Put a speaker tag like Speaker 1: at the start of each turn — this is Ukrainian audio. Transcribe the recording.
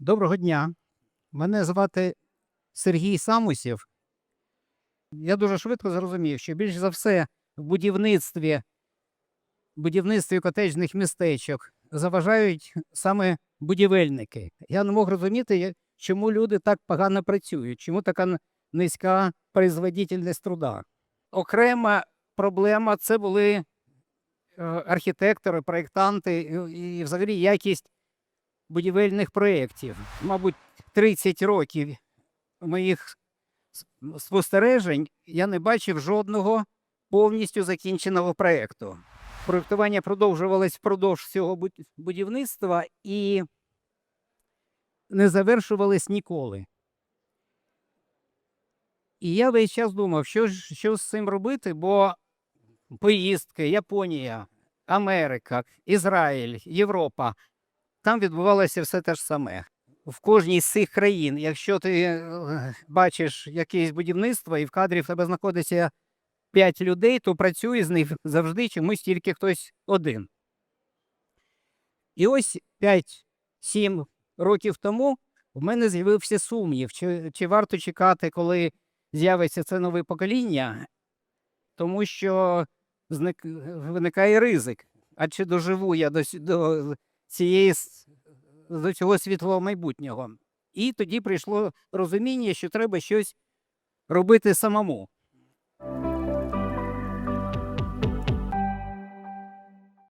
Speaker 1: Доброго дня. Мене звати Сергій Самусів. Я дуже швидко зрозумів, що більш за все в будівництві, будівництві котеджних містечок заважають саме будівельники. Я не мог розуміти, чому люди так погано працюють, чому така низька производительність труда. Окрема проблема це були е, архітектори, проєктанти і, і взагалі якість будівельних проєктів. Мабуть, 30 років моїх спостережень я не бачив жодного повністю закінченого проєкту. Проєктування продовжувалось впродовж всього будівництва і не завершувалось ніколи. І я весь час думав, що, що з цим робити, бо поїздки, Японія, Америка, Ізраїль, Європа там відбувалося все те ж саме. В кожній з цих країн, якщо ти е, бачиш якесь будівництво і в кадрі в тебе знаходиться 5 людей, то працює з них завжди чомусь тільки хтось один. І ось 5-7 років тому в мене з'явився сумнів, чи, чи варто чекати, коли з'явиться це нове покоління, тому що зник, виникає ризик. А чи доживу я до, до цієї до цього світлого майбутнього. І тоді прийшло розуміння, що треба щось робити самому.